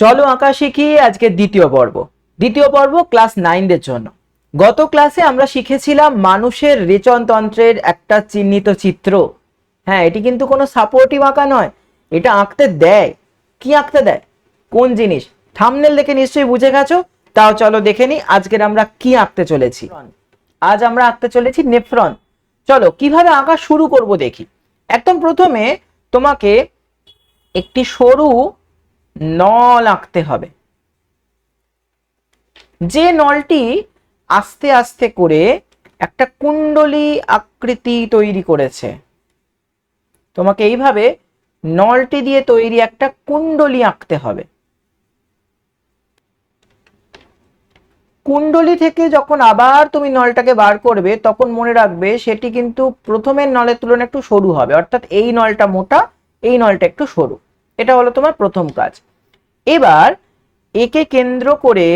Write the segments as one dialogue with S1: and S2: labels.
S1: চলো আঁকা শিখি আজকে দ্বিতীয় পর্ব। দ্বিতীয় পর্ব ক্লাস নাইনদের জন্য। গত ক্লাসে আমরা শিখেছিলাম মানুষের রেচনতন্ত্রের একটা চিহ্নিত চিত্র। হ্যাঁ এটি কিন্তু কোনো সাপোর্টিভ আঁকা নয়, এটা আঁকতে দেয়। কি আঁকতে দেয়? কোন জিনিস? থামনেল দেখে নিশ্চয়ই বুঝে গেছো? তাও চলো দেখে নি আজকের আমরা কি আঁকতে চলেছি। আজ আমরা আঁকতে চলেছি নেফ্রন চলো, কীভাবে আঁকা শুরু করব দেখি। একদম প্রথমে তোমাকে একটি সরু নল আঁকতে হবে। যে নলটি আস্তে আস্তে করে একটা কুণ্ডলী আকৃতি তৈরি করেছে, তোমাকে এইভাবে নলটি দিয়ে তৈরি একটা কুণ্ডলী আঁকতে হবে। কুণ্ডলী থেকে যখন আবার তুমি নলটাকে বার করবে, তখন মনে রাখবে সেটি কিন্তু প্রথমের নলের তুলনায় একটু সরু হবে। অর্থাৎ এই নলটা মোটা, এই নলটা একটু সরু। এটা হলো তোমার প্রথম কাজ। এবার একে কেন্দ্র করে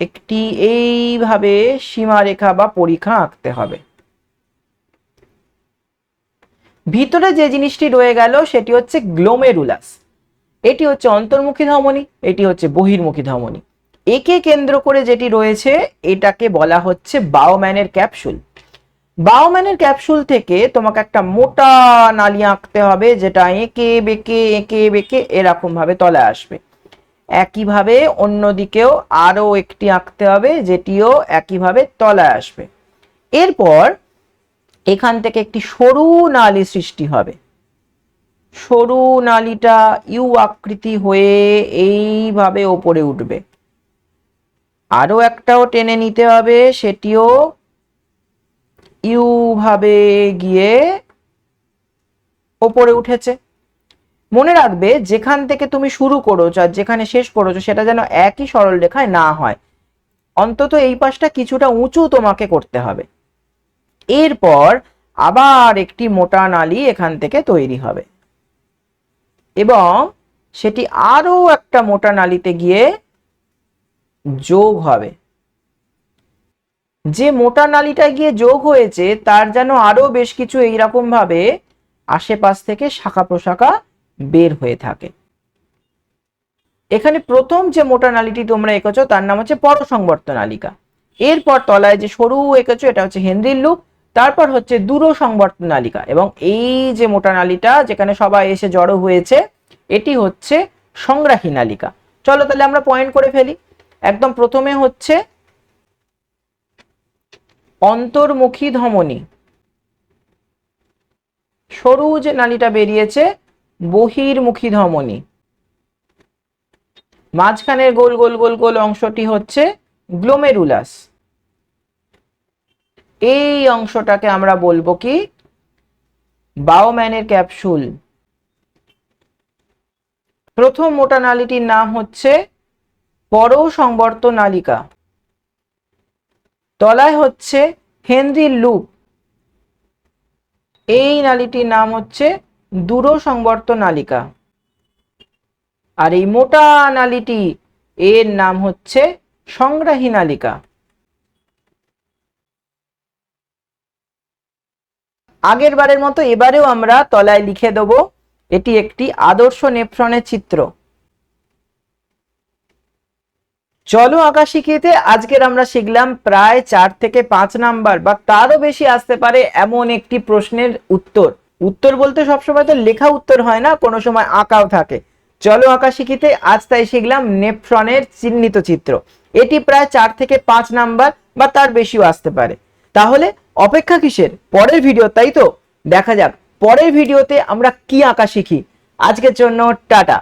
S1: একটি এইভাবে সীমারেখা বা পরীক্ষা আঁকতে হবে। ভিতরে যে জিনিসটি রয়ে গেল সেটি হচ্ছে গ্লোমেরুলাস এটি হচ্ছে অন্তর্মুখী ধমনী, এটি হচ্ছে বহির্মুখী ধমনী। একে কেন্দ্র করে যেটি রয়েছে, এটাকে বলা হচ্ছে বাওম্যানের ক্যাপসুল। বাওম্যানের ক্যাপসুল থেকে তোমাকে একটা মোটা নালি আঁকতে হবে, যেটা এঁকে বেঁকে এঁকে বেঁকে এরকম ভাবে তলে আসবে। একইভাবে অন্যদিকেও আরও একটি আঁকতে হবে, যেটিও একইভাবে তলায় আসবে। এরপর এখান থেকে একটি সরু নালি সৃষ্টি হবে। সরু নালিটা ইউ আকৃতি হয়ে এইভাবে ওপরে উঠবে। আরও একটাও টেনে নিতে হবে, সেটিও ইউ ভাবে গিয়ে ওপরে উঠেছে। মনে রাখবে যেখান থেকে তুমি শুরু করেছ আর যেখানে শেষ করেছ সেটা যেন একই সরল রেখায় না হয়। অন্তত এই পাশটা কিছুটা উঁচু তোমাকে করতে হবে। এরপর আবার একটি মোটা নালি এখান থেকে তৈরি হবে। এবং সেটি আরও একটা মোটা নালিতে গিয়ে যোগ হবে। যে মোটা নালিটা গিয়ে যোগ হয়েছে, তার যেন আরও বেশ কিছু এইরকম ভাবে আশেপাশ থেকে শাখা প্রশাখা বের হয়ে থাকে। এখানে প্রথম যে মোটা নালিটি তোমরা এঁকেছো, তার নাম হচ্ছে পরসংবর্ত নালিকা। এরপর তলায় যে সরু এঁকেছো, এটা হচ্ছে হেনরির লুপ। তারপর হচ্ছে দূর সংবর্ত নালিকা। এবং এই যে মোটা নালিটা, যেখানে সবাই এসে জড়ো হয়েছে, এটি হচ্ছে সংগ্রাহী নালিকা। চলো তাহলে আমরা পয়েন্ট করে ফেলি। একদম প্রথমে হচ্ছে অন্তর্মুখী ধমনী। সরু যে নালীটা বেরিয়েছে বহির্মুখী ধমনী মাঝখানের গোল গোল গোল গোল অংশটি হচ্ছে গ্লোমেরুলাস এই অংশটাকে আমরা বলব কি? বাওম্যানের ক্যাপসুল প্রথম মোটা নালীটির নাম হচ্ছে পর সংবর্ত নালিকা। তলায় হচ্ছে হেনরির লুপ। এই নালীটির নাম হচ্ছে দূর সংবর্ত নালিকা। আর এই মোটা নালিটি, এর নাম হচ্ছে সংগ্রাহী নালিকা। আগের বারের মতো এবারেও আমরা তলায় লিখে দেব, এটি একটি আদর্শ নেফ্রনের চিত্র। চলো আঁকা শিখিতে আজকের আমরা শিখলাম প্রায় চার থেকে পাঁচ নাম্বার, বা তারও বেশি আসতে পারে এমন একটি প্রশ্নের উত্তর। উত্তর বলতে সবসময় তো লেখা উত্তর হয় না, কোনো সময় আঁকাও থাকে। চলো আঁকা শিখিতে আজ তাই শিখলাম নেফ্রনের চিহ্নিত চিত্র। এটি প্রায় চার থেকে পাঁচ নাম্বার বা তার বেশিও আসতে পারে। তাহলে অপেক্ষা কিসের? পরের ভিডিও, তাই তো? দেখা যাক, পরের ভিডিওতে আমরা কি আঁকা শিখি। আজকের জন্য টাটা।